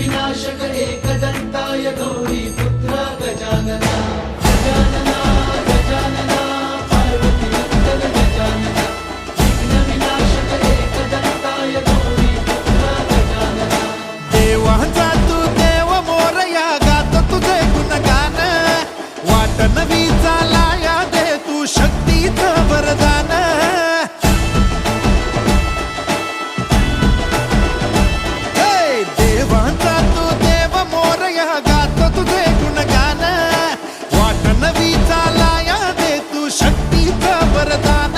विनाशक एकदन्ताय गौरी पुत्र गजानना। गातो तुझे गुणगान. वाट नवी चालाया दे तू शक्तीचं वरदान.